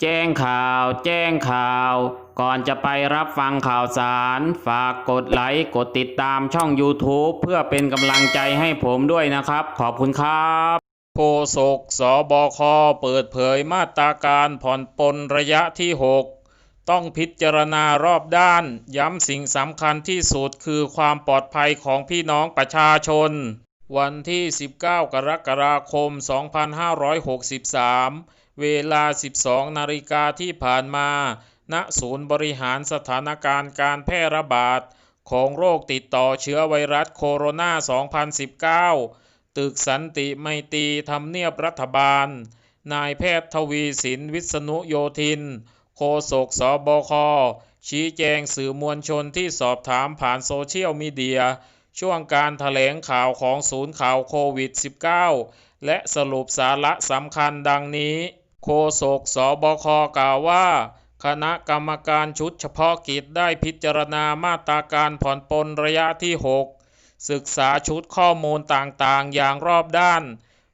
แจ้งข่าว แจ้งข่าว ก่อนจะไปรับฟังข่าวสาร ฝากกดไลค์กดติดตามช่อง YouTube เพื่อเป็นกำลังใจให้ผมด้วยนะครับ ขอบคุณครับโฆษกสบคเปิดเผยมาตราการผ่อนปลนระยะที่ 6 ต้องพิจารณารอบด้าน ย้ำสิ่งสำคัญที่สุดคือความปลอดภัยของพี่น้องประชาชน วันที่ 19 กรกฎาคม 2563 เวลา 12 นาฬิกาที่ผ่านมา ณ ศูนย์บริหารสถานการณ์การแพร่ระบาด ของโรคติดต่อเชื้อไวรัสโคโรนา 2019 ตึกสันติไมตรีทำเนียบรัฐบาล นายแพทย์ทวีสินวิษณุโยธิน โฆษกสบค ชี้แจงสื่อมวลชนที่สอบถามผ่านโซเชียลมีเดีย ช่วงการถแถลงข่าวของศูนย์ข่าวโควิด -19 และสรุปสาระสำคัญดังนี้ โฆษกสบคกล่าวว่า คณะกรรมการชุดเฉพาะกิจได้พิจารณามาตราการผ่อนปลนระยะที่ 6 ศึกษาชุดข้อมูลต่างๆ อย่างรอบด้าน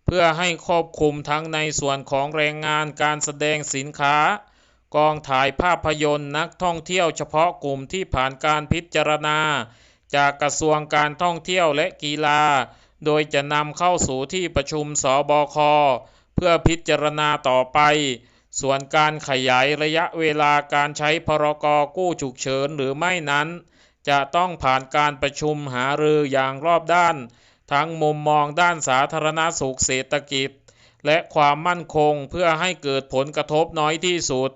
เพื่อให้ครอบคลุมทั้งในส่วนของแรงงานการแสดงสินค้า กองถ่ายภาพยนตร์นักท่องเที่ยวเฉพาะกลุ่มที่ผ่านการพิจารณา จากกระทรวงการท่องเที่ยวและกีฬา โดยจะนำเข้าสู่ที่ประชุมสบค เพื่อพิจารณาต่อไป ส่วนการขยายระยะเวลาการใช้พรกกู้ฉุกเฉินหรือไม่นั้น จะต้องผ่านการประชุมหารืออย่างรอบด้าน ทั้งมุมมองด้านสาธารณสุขเศรษฐกิจ และความมั่นคงเพื่อให้เกิดผลกระทบน้อยที่สุด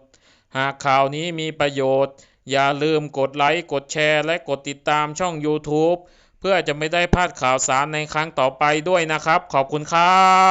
หากข่าวนี้มีประโยชน์ อย่าลืมกดไลค์กดแชร์และกดติดตามช่อง YouTube เพื่อจะไม่ได้พลาดข่าวสารในครั้งต่อไปด้วยนะครับ ขอบคุณครับ